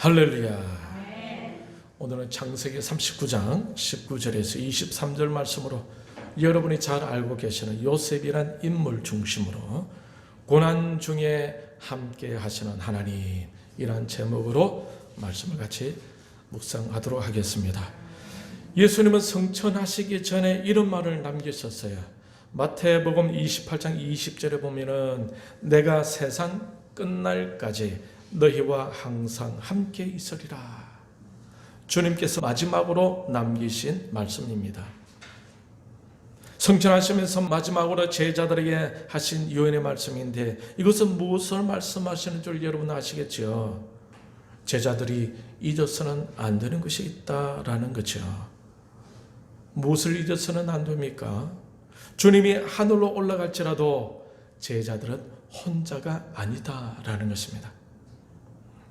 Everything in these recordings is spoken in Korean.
할렐루야. 오늘은 창세기 39장 19절에서 23절 말씀으로 여러분이 잘 알고 계시는 요셉이란 인물 중심으로 고난 중에 함께 하시는 하나님이란 제목으로 말씀을 같이 묵상하도록 하겠습니다. 예수님은 성천하시기 전에 이런 말을 남기셨어요. 마태복음 28장 20절에 보면은 내가 세상 끝날까지 너희와 항상 함께 있으리라. 주님께서 마지막으로 남기신 말씀입니다. 성천하시면서 마지막으로 제자들에게 하신 유언의 말씀인데 이것은 무엇을 말씀하시는 줄 여러분 아시겠죠? 제자들이 잊어서는 안 되는 것이 있다라는 거죠. 무엇을 잊어서는 안 됩니까? 주님이 하늘로 올라갈지라도 제자들은 혼자가 아니다라는 것입니다.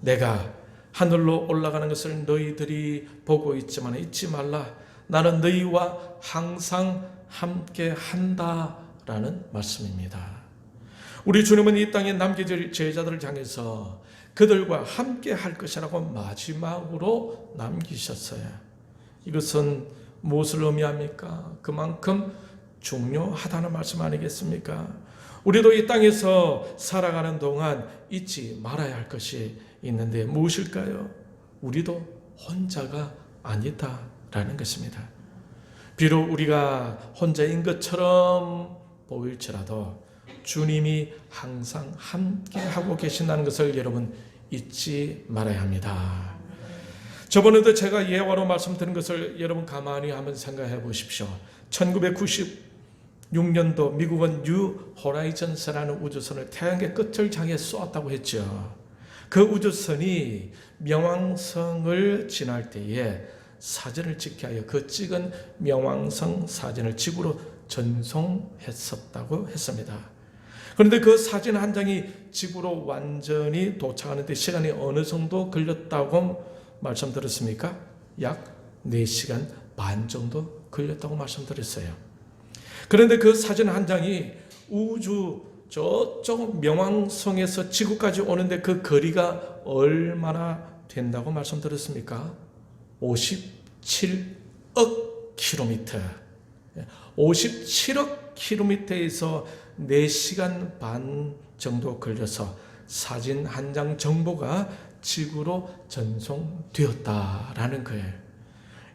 내가 하늘로 올라가는 것을 너희들이 보고 있지만 잊지 말라. 나는 너희와 항상 함께 한다라는 말씀입니다. 우리 주님은 이 땅에 남겨질 제자들을 향해서 그들과 함께 할 것이라고 마지막으로 남기셨어요. 이것은 무엇을 의미합니까? 그만큼 중요하다는 말씀 아니겠습니까? 우리도 이 땅에서 살아가는 동안 잊지 말아야 할 것이 있는데 무엇일까요? 우리도 혼자가 아니다라는 것입니다. 비록 우리가 혼자인 것처럼 보일지라도 주님이 항상 함께 하고 계신다는 것을 여러분 잊지 말아야 합니다. 저번에도 제가 예화로 말씀드린 것을 여러분 가만히 한번 생각해 보십시오. 1996년도 미국은 뉴 호라이즌스라는 우주선을 태양의 끝을 향해 쏘았다고 했죠. 그 우주선이 명왕성을 지날 때에 사진을 찍게 하여 그 찍은 명왕성 사진을 지구로 전송했었다고 했습니다. 그런데 그 사진 한 장이 지구로 완전히 도착하는데 시간이 어느 정도 걸렸다고 말씀드렸습니까? 약 4시간 반 정도 걸렸다고 말씀드렸어요. 그런데 그 사진 한 장이 우주 저쪽 명왕성에서 지구까지 오는데 그 거리가 얼마나 된다고 말씀드렸습니까? 57억 킬로미터. 57억 킬로미터에서 4시간 반 정도 걸려서 사진 한 장 정보가 지구로 전송되었다라는 거예요.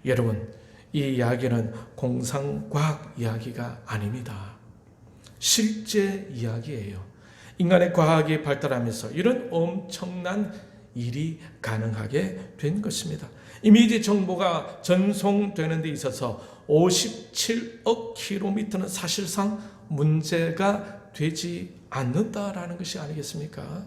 여러분, 이 이야기는 공상과학 이야기가 아닙니다. 실제 이야기예요. 인간의 과학이 발달하면서 이런 엄청난 일이 가능하게 된 것입니다. 이미지 정보가 전송되는 데 있어서 57억 킬로미터는 사실상 문제가 되지 않는다라는 것이 아니겠습니까?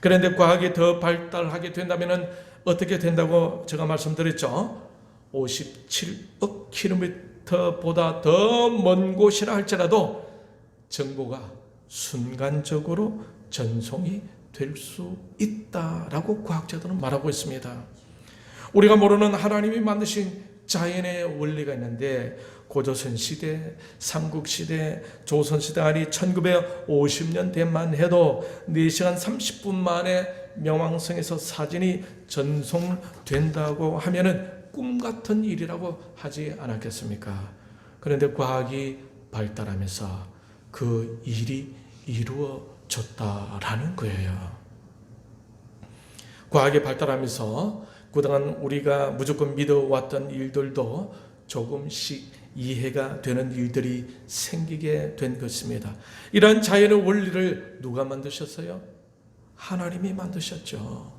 그런데 과학이 더 발달하게 된다면 어떻게 된다고 제가 말씀드렸죠? 57억 킬로미터보다 더 먼 곳이라 할지라도 정보가 순간적으로 전송이 될 수 있다라고 과학자들은 말하고 있습니다. 우리가 모르는 하나님이 만드신 자연의 원리가 있는데 고조선 시대, 삼국 시대, 조선 시대 아니 1950년대만 해도 4시간 30분 만에 명왕성에서 사진이 전송된다고 하면은 꿈 같은 일이라고 하지 않았겠습니까? 그런데 과학이 발달하면서 그 일이 이루어졌다라는 거예요. 과학이 발달하면서 그동안 우리가 무조건 믿어왔던 일들도 조금씩 이해가 되는 일들이 생기게 된 것입니다. 이러한 자연의 원리를 누가 만드셨어요? 하나님이 만드셨죠.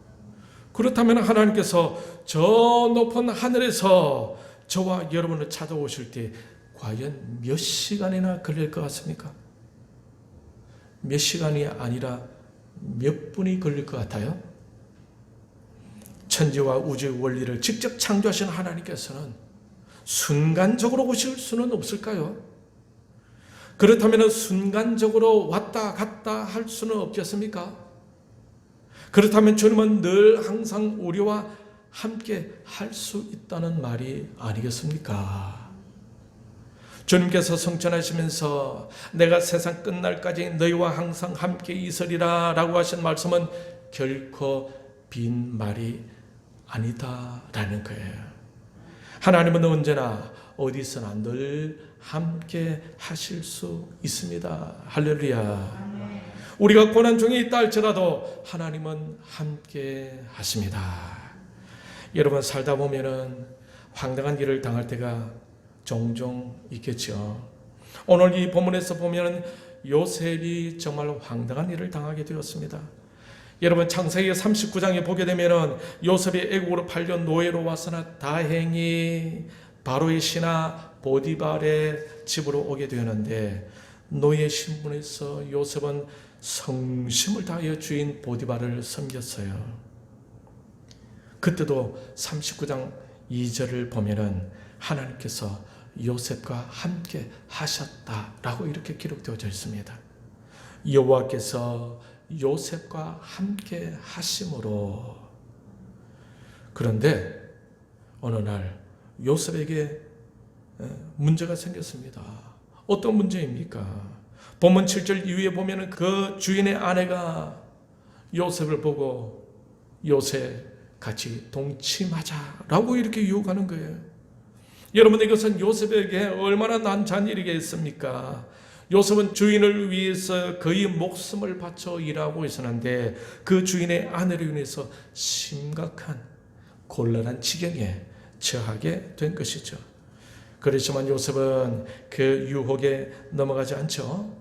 그렇다면 하나님께서 저 높은 하늘에서 저와 여러분을 찾아오실 때 과연 몇 시간이나 걸릴 것 같습니까? 몇 시간이 아니라 몇 분이 걸릴 것 같아요? 천지와 우주의 원리를 직접 창조하신 하나님께서는 순간적으로 오실 수는 없을까요? 그렇다면 순간적으로 왔다 갔다 할 수는 없겠습니까? 그렇다면 주님은 늘 항상 우리와 함께 할 수 있다는 말이 아니겠습니까? 주님께서 성천하시면서 내가 세상 끝날까지 너희와 항상 함께 있으리라 라고 하신 말씀은 결코 빈 말이 아니다라는 거예요. 하나님은 언제나 어디서나 늘 함께 하실 수 있습니다. 할렐루야. 우리가 고난 중에 있다 할지라도 하나님은 함께 하십니다. 여러분 살다 보면은 황당한 일을 당할 때가 종종 있겠죠. 오늘 이 본문에서 보면은 요셉이 정말 황당한 일을 당하게 되었습니다. 여러분 창세기 39장에 보게 되면은 요셉이 애국으로 팔려 노예로 와서나 다행히 바로의 신하 보디발의 집으로 오게 되었는데 노예 신분에서 요셉은 성심을 다하여 주인 보디발을 섬겼어요. 그때도 39장 2절을 보면은 하나님께서 요셉과 함께 하셨다라고 이렇게 기록되어져 있습니다. 여호와께서 요셉과 함께 하심으로 그런데 어느 날 요셉에게 문제가 생겼습니다. 어떤 문제입니까? 본문 7절 이후에 보면은 그 주인의 아내가 요셉을 보고 요셉 같이 동침하자라고 이렇게 유혹하는 거예요. 여러분 이것은 요셉에게 얼마나 난처한 일이겠습니까? 요셉은 주인을 위해서 그의 목숨을 바쳐 일하고 있었는데 그 주인의 아내로 인해서 심각한 곤란한 지경에 처하게 된 것이죠. 그렇지만 요셉은 그 유혹에 넘어가지 않죠.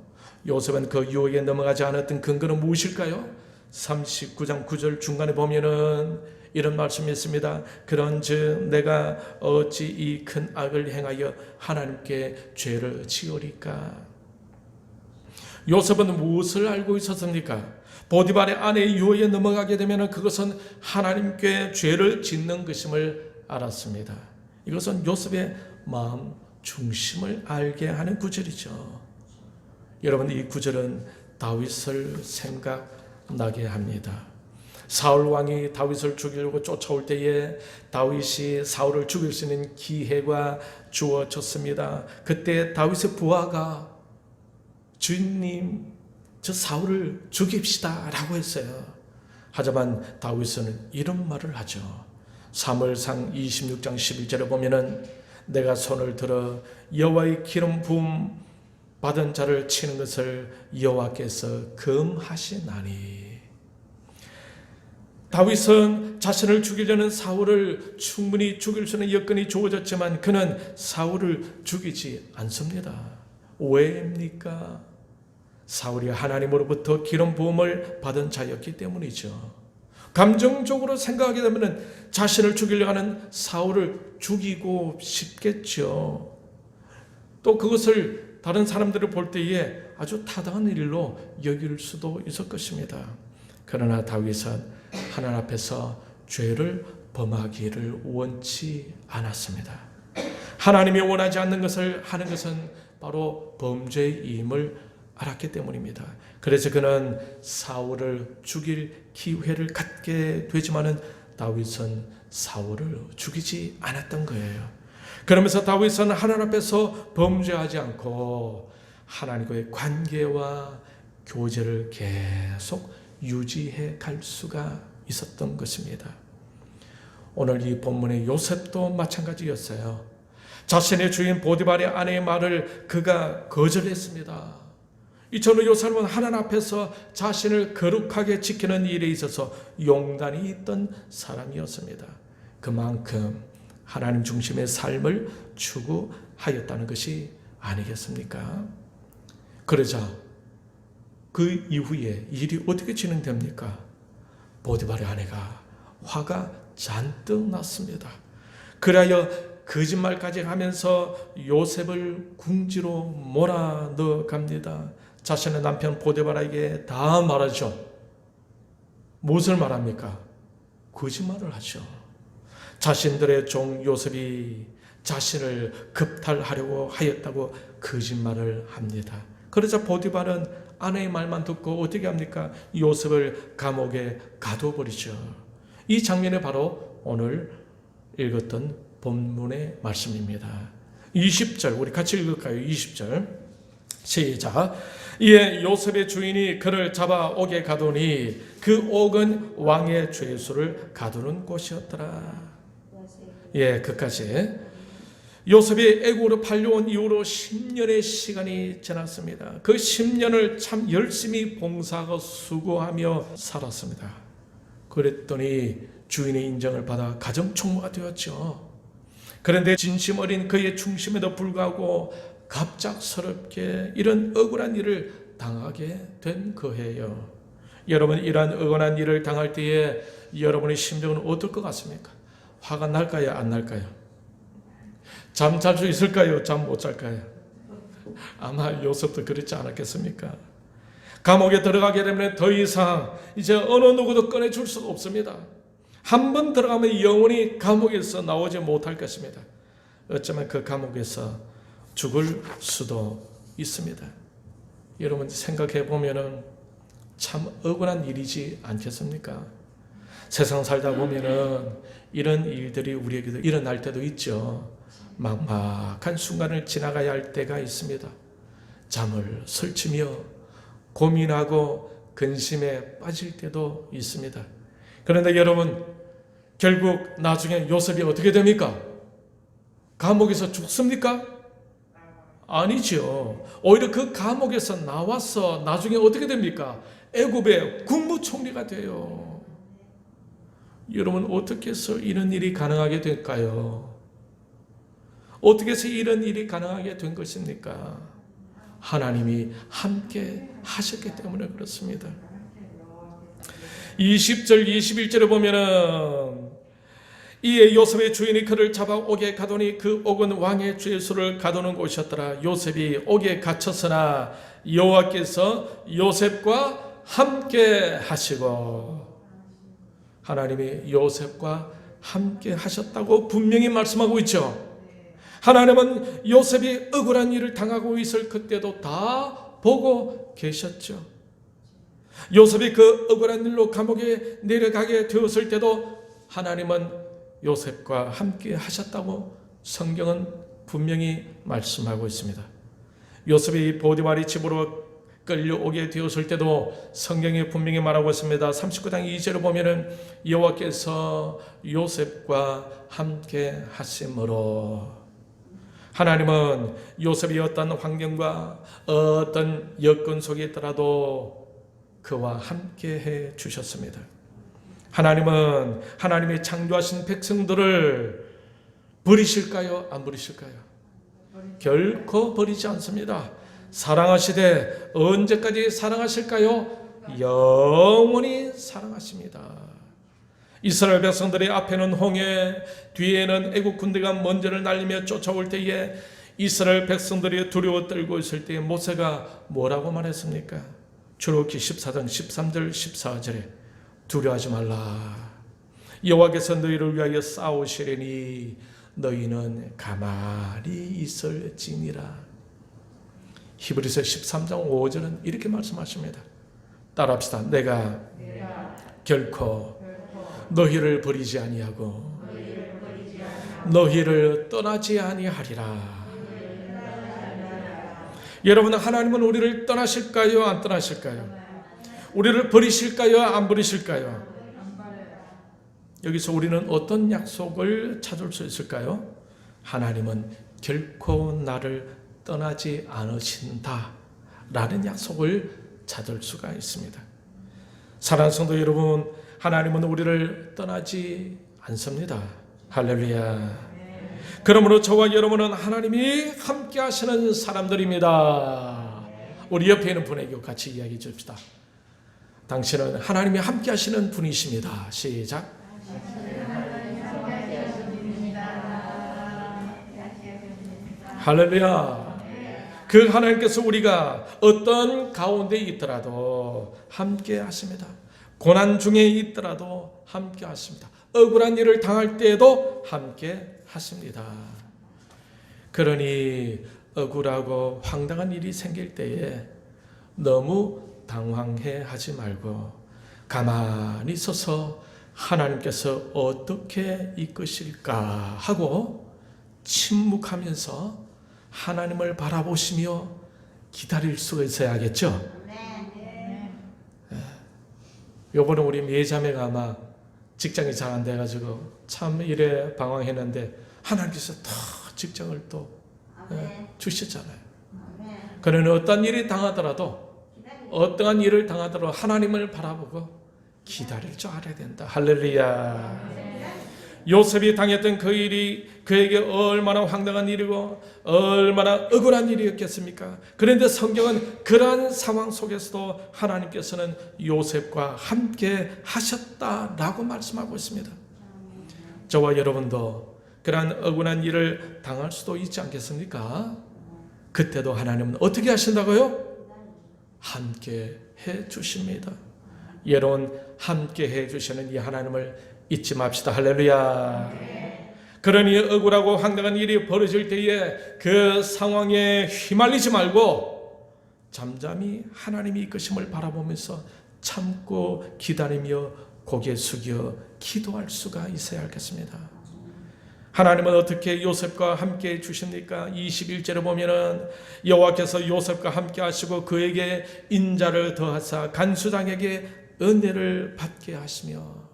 요셉은 그 유혹에 넘어가지 않았던 근거는 무엇일까요? 39장 9절 중간에 보면은 이런 말씀이 있습니다. 그런즉 내가 어찌 이 큰 악을 행하여 하나님께 죄를 지으리까? 요셉은 무엇을 알고 있었습니까? 보디발의 아내의 유혹에 넘어가게 되면 그것은 하나님께 죄를 짓는 것임을 알았습니다. 이것은 요셉의 마음 중심을 알게 하는 구절이죠. 여러분 이 구절은 다윗을 생각나게 합니다. 사울 왕이 다윗을 죽이려고 쫓아올 때에 다윗이 사울을 죽일 수 있는 기회가 주어졌습니다. 그때 다윗의 부하가 주인님 저 사울을 죽입시다라고 했어요. 하지만 다윗은 이런 말을 하죠. 사무엘상 26장 11절에 보면은 내가 손을 들어 여호와의 기름 부음 받은 자를 치는 것을 여호와께서 금하시나니 다윗은 자신을 죽이려는 사울을 충분히 죽일 수 있는 여건이 주어졌지만 그는 사울을 죽이지 않습니다. 왜입니까? 사울이 하나님으로부터 기름 부음을 받은 자였기 때문이죠. 감정적으로 생각하게 되면 자신을 죽이려 하는 사울을 죽이고 싶겠죠. 또 그것을 다른 사람들을 볼 때에 아주 타당한 일로 여길 수도 있을 것입니다. 그러나 다윗은 하나님 앞에서 죄를 범하기를 원치 않았습니다. 하나님이 원하지 않는 것을 하는 것은 바로 범죄임을 알았기 때문입니다. 그래서 그는 사울을 죽일 기회를 갖게 되지만은 다윗은 사울을 죽이지 않았던 거예요. 그러면서 다윗은 하나님 앞에서 범죄하지 않고 하나님과의 관계와 교제를 계속 유지해 갈 수가 있었던 것입니다. 오늘 이 본문의 요셉도 마찬가지였어요. 자신의 주인 보디발의 아내의 말을 그가 거절했습니다. 이처럼 요 사람은 하나님 앞에서 자신을 거룩하게 지키는 일에 있어서 용단이 있던 사람이었습니다. 그만큼 하나님 중심의 삶을 추구하였다는 것이 아니겠습니까? 그러자 그 이후에 일이 어떻게 진행됩니까? 보디발의 아내가 화가 잔뜩 났습니다. 그리하여 거짓말까지 하면서 요셉을 궁지로 몰아넣어 갑니다. 자신의 남편 보디발에게 다 말하죠. 무엇을 말합니까? 거짓말을 하죠. 자신들의 종 요셉이 자신을 급탈하려고 하였다고 거짓말을 합니다. 그러자 보디발은 아내의 말만 듣고 어떻게 합니까? 요셉을 감옥에 가둬버리죠. 이 장면이 바로 오늘 읽었던 본문의 말씀입니다. 20절 우리 같이 읽을까요? 20절 시작. 이에 요셉의 주인이 그를 잡아 옥에 가두니 그 옥은 왕의 죄수를 가두는 곳이었더라. 예, 그까지. 요셉이 애국으로 팔려온 이후로 10년의 시간이 지났습니다. 그 10년을 참 열심히 봉사하고 수고하며 살았습니다. 그랬더니 주인의 인정을 받아 가정총무가 되었죠. 그런데 진심 어린 그의 중심에도 불구하고 갑작스럽게 이런 억울한 일을 당하게 된 거예요. 여러분 이러한 억울한 일을 당할 때에 여러분의 심정은 어떨 것 같습니까? 화가 날까요? 안 날까요? 잠 잘 수 있을까요? 잠 못 잘까요? 아마 요셉도 그렇지 않았겠습니까? 감옥에 들어가게 되면 더 이상 이제 어느 누구도 꺼내줄 수가 없습니다. 한 번 들어가면 영원히 감옥에서 나오지 못할 것입니다. 어쩌면 그 감옥에서 죽을 수도 있습니다. 여러분 생각해 보면은 참 억울한 일이지 않겠습니까? 세상 살다 보면은 이런 일들이 우리에게도 일어날 때도 있죠. 막막한 순간을 지나가야 할 때가 있습니다. 잠을 설치며 고민하고 근심에 빠질 때도 있습니다. 그런데 여러분, 결국 나중에 요셉이 어떻게 됩니까? 감옥에서 죽습니까? 아니죠. 오히려 그 감옥에서 나와서 나중에 어떻게 됩니까? 애굽의 국무총리가 돼요. 여러분 어떻게 해서 이런 일이 가능하게 될까요? 어떻게 해서 이런 일이 가능하게 된 것입니까? 하나님이 함께 하셨기 때문에 그렇습니다. 20절 21절에 보면은 이에 요셉의 주인이 그를 잡아 옥에 가두니 그 옥은 왕의 죄수를 가두는 곳이었더라. 요셉이 옥에 갇혔으나 여호와께서 요셉과 함께 하시고 하나님이 요셉과 함께 하셨다고 분명히 말씀하고 있죠. 하나님은 요셉이 억울한 일을 당하고 있을 그때도 다 보고 계셨죠. 요셉이 그 억울한 일로 감옥에 내려가게 되었을 때도 하나님은 요셉과 함께 하셨다고 성경은 분명히 말씀하고 있습니다. 요셉이 보디마리 집으로 끌려오게 되었을 때도 성경에 분명히 말하고 있습니다. 39장 2절을 보면은 여호와께서 요셉과 함께 하심으로 하나님은 요셉이 어떤 환경과 어떤 여건 속에 있더라도 그와 함께 해 주셨습니다. 하나님은 하나님이 창조하신 백성들을 버리실까요? 안 버리실까요? 결코 버리지 않습니다. 사랑하시되 언제까지 사랑하실까요? 영원히 사랑하십니다. 이스라엘 백성들의 앞에는 홍해, 뒤에는 애국 군대가 먼지를 날리며 쫓아올 때에 이스라엘 백성들이 두려워 떨고 있을 때에 모세가 뭐라고 말했습니까? 출애굽기 14장 13절 14절에 두려워하지 말라. 여호와께서 너희를 위하여 싸우시려니 너희는 가만히 있을지니라. 히브리서 13장 5절은 이렇게 말씀하십니다. 따라합시다. 내가 결코 너희를 버리지 아니하고 너희를 떠나지 아니하리라. 여러분 하나님은 우리를 떠나실까요? 안 떠나실까요? 우리를 버리실까요? 안 버리실까요? 여기서 우리는 어떤 약속을 찾을 수 있을까요? 하나님은 결코 나를 떠나지 않으신다. 라는 약속을 찾을 수가 있습니다. 사랑하는 성도 여러분, 하나님은 우리를 떠나지 않습니다. 할렐루야. 그러므로 저와 여러분은 하나님이 함께 하시는 사람들입니다. 우리 옆에 있는 분에게 같이 이야기해 줍시다. 당신은 하나님이 함께 하시는 분이십니다. 시작. 할렐루야. 그 하나님께서 우리가 어떤 가운데 있더라도 함께 하십니다. 고난 중에 있더라도 함께 하십니다. 억울한 일을 당할 때에도 함께 하십니다. 그러니 억울하고 황당한 일이 생길 때에 너무 당황해 하지 말고 가만히 서서 하나님께서 어떻게 이끄실까 하고 침묵하면서 하나님을 바라보시며 기다릴 수가 있어야겠죠. 요번에 우리 매자매가 아마 직장이 잘 안 돼가지고 참 일에 방황했는데 하나님께서 더 직장을 또 예, 주셨잖아요. 그러니 어떤 일이 당하더라도 어떠한 일을 당하더라도 하나님을 바라보고 기다릴 줄 알아야 된다. 할렐루야. 요셉이 당했던 그 일이 그에게 얼마나 황당한 일이고 얼마나 억울한 일이었겠습니까? 그런데 성경은 그러한 상황 속에서도 하나님께서는 요셉과 함께 하셨다라고 말씀하고 있습니다. 저와 여러분도 그러한 억울한 일을 당할 수도 있지 않겠습니까? 그때도 하나님은 어떻게 하신다고요? 함께 해 주십니다. 여러분 함께 해 주시는 이 하나님을 잊지 맙시다. 할렐루야. 그러니 억울하고 황당한 일이 벌어질 때에 그 상황에 휘말리지 말고 잠잠히 하나님이 이끄심을 바라보면서 참고 기다리며 고개 숙여 기도할 수가 있어야 하겠습니다. 하나님은 어떻게 요셉과 함께 해 주십니까? 21절에 보면은 여호와께서 요셉과 함께 하시고 그에게 인자를 더하사 간수장에게 은혜를 받게 하시며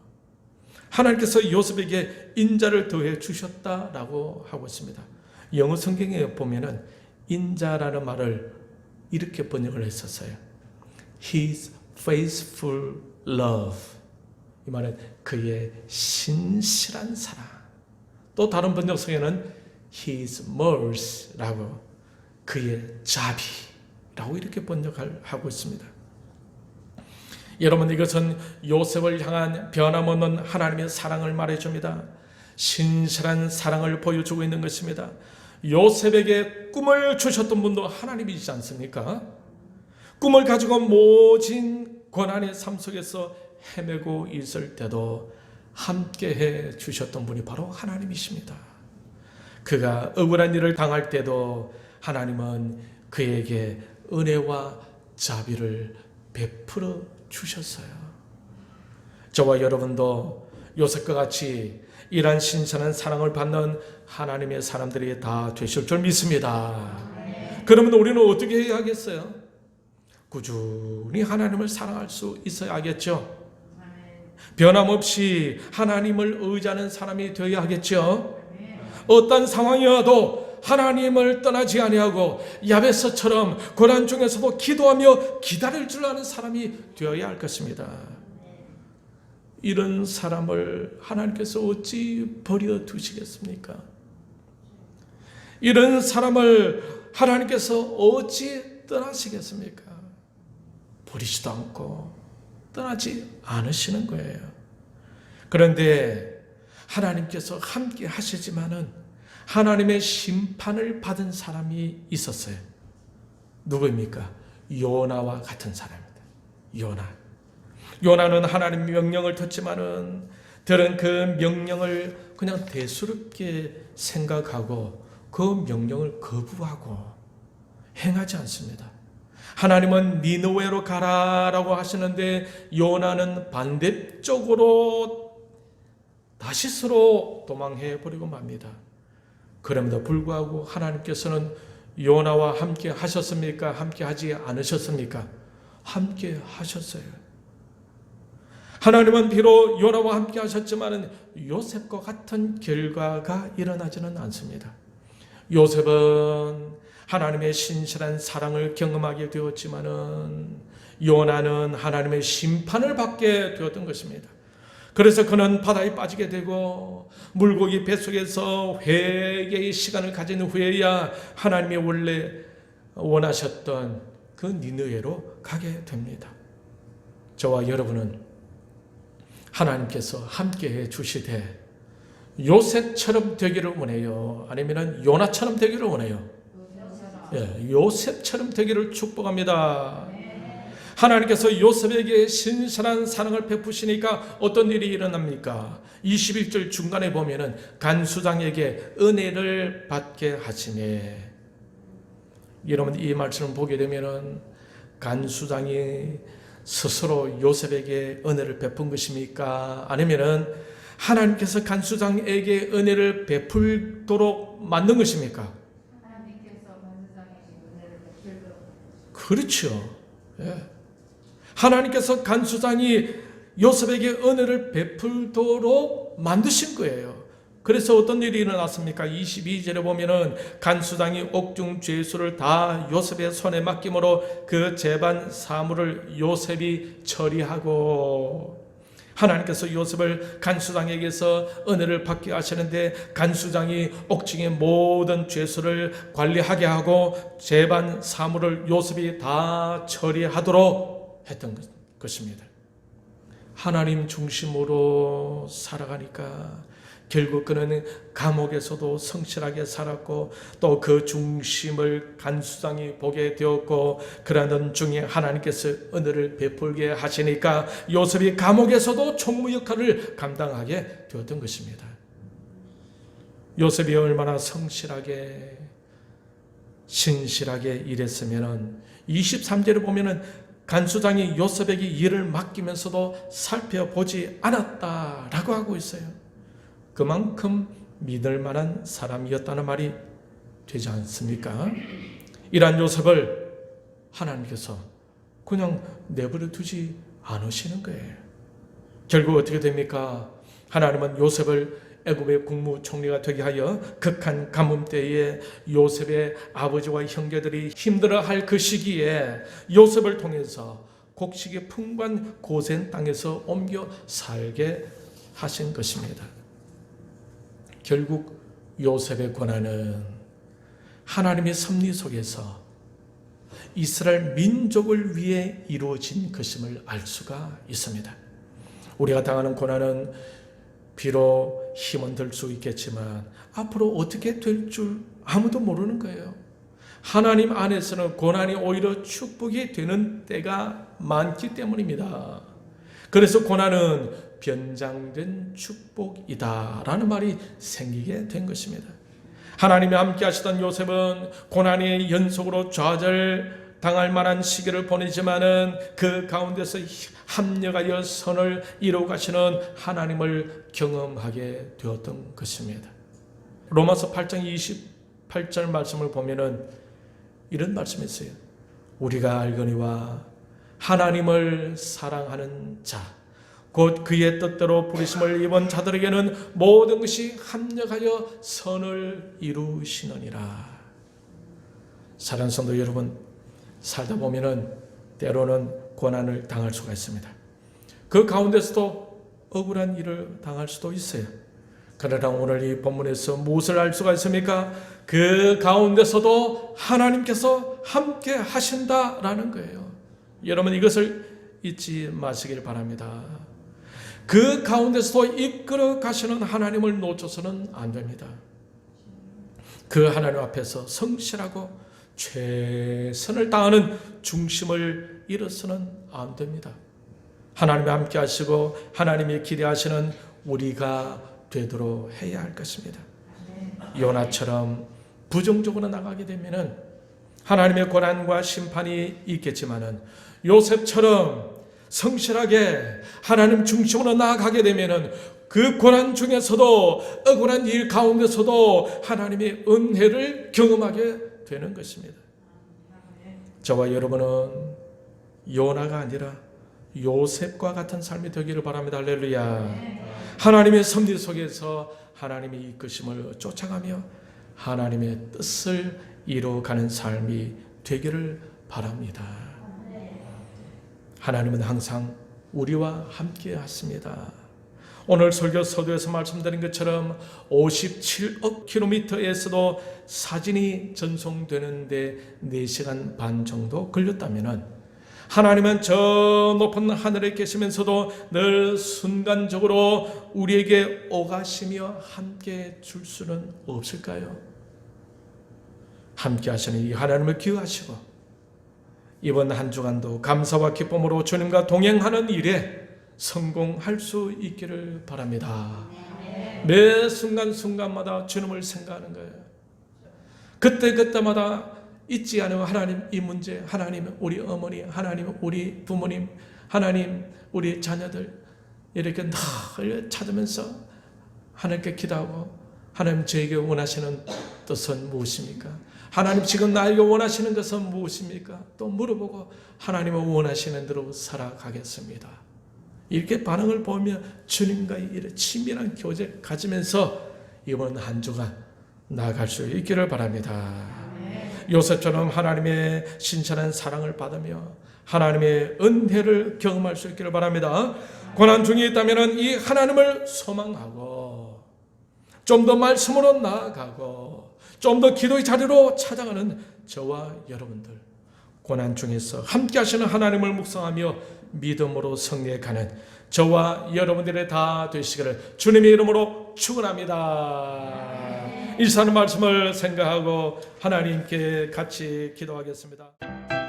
하나님께서 요셉에게 인자를 더해 주셨다라고 하고 있습니다. 영어 성경에 보면은 인자라는 말을 이렇게 번역을 했었어요. His faithful love. 이 말은 그의 신실한 사랑. 또 다른 번역성에는 His mercy라고 그의 자비라고 이렇게 번역하고 있습니다. 여러분 이것은 요셉을 향한 변함없는 하나님의 사랑을 말해줍니다. 신실한 사랑을 보여주고 있는 것입니다. 요셉에게 꿈을 주셨던 분도 하나님이지 않습니까? 꿈을 가지고 모진 고난의 삶 속에서 헤매고 있을 때도 함께 해 주셨던 분이 바로 하나님이십니다. 그가 억울한 일을 당할 때도 하나님은 그에게 은혜와 자비를 베풀어 주셨어요. 저와 여러분도 요셉과 같이 이러한 신선한 사랑을 받는 하나님의 사람들이 다 되실 줄 믿습니다. 그러면 우리는 어떻게 해야 하겠어요? 꾸준히 하나님을 사랑할 수 있어야겠죠. 변함없이 하나님을 의지하는 사람이 되어야 하겠죠. 어떤 상황이어도 하나님을 떠나지 아니하고 야베스처럼 고난 중에서도 기도하며 기다릴 줄 아는 사람이 되어야 할 것입니다. 이런 사람을 하나님께서 어찌 버려 두시겠습니까? 이런 사람을 하나님께서 어찌 떠나시겠습니까? 버리지도 않고 떠나지 않으시는 거예요. 그런데 하나님께서 함께 하시지만은 하나님의 심판을 받은 사람이 있었어요. 누구입니까? 요나와 같은 사람입니다. 요나. 요나는 하나님 명령을 듣지만은 들은 그 명령을 그냥 대수롭게 생각하고 그 명령을 거부하고 행하지 않습니다. 하나님은 니느웨로 가라라고 하시는데 요나는 반대쪽으로 다시스로 도망해 버리고 맙니다. 그럼에도 불구하고 하나님께서는 요나와 함께 하셨습니까? 함께 하지 않으셨습니까? 함께 하셨어요. 하나님은 비록 요나와 함께 하셨지만 요셉과 같은 결과가 일어나지는 않습니다. 요셉은 하나님의 신실한 사랑을 경험하게 되었지만은 요나는 하나님의 심판을 받게 되었던 것입니다. 그래서 그는 바다에 빠지게 되고 물고기 뱃속에서 회개의 시간을 가진 후에야 하나님이 원래 원하셨던 그 니느웨로 가게 됩니다. 저와 여러분은 하나님께서 함께 해 주시되 요셉처럼 되기를 원해요. 아니면 요나처럼 되기를 원해요. 예, 요셉처럼 되기를 축복합니다. 하나님께서 요셉에게 신선한 사랑을 베푸시니까 어떤 일이 일어납니까? 21절 중간에 보면은 간수장에게 은혜를 받게 하시네. 여러분 이 말씀을 보게 되면은 간수장이 스스로 요셉에게 은혜를 베푼 것입니까? 아니면은 하나님께서 간수장에게 은혜를 베풀도록 만든 것입니까? 하나님께서 간수장에게 은혜를 베풀도록 그렇죠. 예. 하나님께서 간수장이 요셉에게 은혜를 베풀도록 만드신 거예요. 그래서 어떤 일이 일어났습니까? 22절에 보면은 간수장이 옥중 죄수를 다 요셉의 손에 맡김으로 그 재반 사물을 요셉이 처리하고 하나님께서 요셉을 간수장에게서 은혜를 받게 하시는데 간수장이 옥중의 모든 죄수를 관리하게 하고 재반 사물을 요셉이 다 처리하도록 했던 것- 것입니다. 하나님 중심으로 살아가니까 결국 그는 감옥에서도 성실하게 살았고 또 그 중심을 간수장이 보게 되었고 그러는 중에 하나님께서 은혜를 베풀게 하시니까 요셉이 감옥에서도 총무 역할을 감당하게 되었던 것입니다. 요셉이 얼마나 성실하게 신실하게 일했으면은 23절에 보면은 간수장이 요셉에게 일을 맡기면서도 살펴보지 않았다라고 하고 있어요. 그만큼 믿을 만한 사람이었다는 말이 되지 않습니까? 이러한 요셉을 하나님께서 그냥 내버려 두지 않으시는 거예요. 결국 어떻게 됩니까? 하나님은 요셉을 애굽의 국무총리가 되게 하여 극한 가뭄 때에 요셉의 아버지와 형제들이 힘들어할 그 시기에 요셉을 통해서 곡식의 풍부한 고센 땅에서 옮겨 살게 하신 것입니다. 결국 요셉의 권한은 하나님의 섭리 속에서 이스라엘 민족을 위해 이루어진 것임을 알 수가 있습니다. 우리가 당하는 고난은 비록 힘은 들 수 있겠지만 앞으로 어떻게 될 줄 아무도 모르는 거예요. 하나님 안에서는 고난이 오히려 축복이 되는 때가 많기 때문입니다. 그래서 고난은 변장된 축복이다라는 말이 생기게 된 것입니다. 하나님이 함께 하시던 요셉은 고난의 연속으로 좌절 당할 만한 시기를 보내지만은 그 가운데서 합력하여 선을 이루어 가시는 하나님을 경험하게 되었던 것입니다. 로마서 8장 28절 말씀을 보면은 이런 말씀이 있어요. 우리가 알거니와 하나님을 사랑하는 자, 곧 그의 뜻대로 부르심을 입은 자들에게는 모든 것이 합력하여 선을 이루시느니라. 사랑하는 성도 여러분, 살다 보면은 때로는 고난을 당할 수가 있습니다. 그 가운데서도 억울한 일을 당할 수도 있어요. 그러나 오늘 이 본문에서 무엇을 알 수가 있습니까? 그 가운데서도 하나님께서 함께 하신다라는 거예요. 여러분 이것을 잊지 마시길 바랍니다. 그 가운데서도 이끌어 가시는 하나님을 놓쳐서는 안 됩니다. 그 하나님 앞에서 성실하고 최선을 다하는 중심을 잃어서는 안 됩니다. 하나님이 함께 하시고 하나님이 기대하시는 우리가 되도록 해야 할 것입니다. 요나처럼 부정적으로 나가게 되면은 하나님의 고난과 심판이 있겠지만은 요셉처럼 성실하게 하나님 중심으로 나아가게 되면은 그 고난 중에서도 억울한 일 가운데서도 하나님의 은혜를 경험하게 되는 것입니다. 저와 여러분은 요나가 아니라 요셉과 같은 삶이 되기를 바랍니다. 할렐루야. 하나님의 섭리 속에서 하나님의 이끄심을 쫓아가며 하나님의 뜻을 이루어가는 삶이 되기를 바랍니다. 하나님은 항상 우리와 함께 하십니다. 오늘 설교 서두에서 말씀드린 것처럼 57억 킬로미터에서도 사진이 전송되는데 4시간 반 정도 걸렸다면 하나님은 저 높은 하늘에 계시면서도 늘 순간적으로 우리에게 오가시며 함께 줄 수는 없을까요? 함께 하시는 이 하나님을 기억하시고 이번 한 주간도 감사와 기쁨으로 주님과 동행하는 일에 성공할 수 있기를 바랍니다. 매 순간순간마다 주님을 생각하는 거예요. 그때 그때마다 잊지 않으면 하나님 이 문제, 하나님 우리 어머니, 하나님 우리 부모님, 하나님 우리 자녀들 이렇게 늘 찾으면서 하나님께 기도하고 하나님 저에게 원하시는 뜻은 무엇입니까? 하나님 지금 나에게 원하시는 것은 무엇입니까? 또 물어보고 하나님은 원하시는 대로 살아가겠습니다. 이렇게 반응을 보며 주님과 이 친밀한 교제 가지면서 이번 한 주간 나아갈 수 있기를 바랍니다. 요셉처럼 하나님의 신선한 사랑을 받으며 하나님의 은혜를 경험할 수 있기를 바랍니다. 고난 중에 있다면 이 하나님을 소망하고 좀 더 말씀으로 나아가고 좀 더 기도의 자리로 찾아가는 저와 여러분들 고난 중에서 함께 하시는 하나님을 묵상하며 믿음으로 승리해 가는 저와 여러분들의 다 되시기를 주님의 이름으로 축원합니다. 이 사는 말씀을 생각하고 하나님께 같이 기도하겠습니다.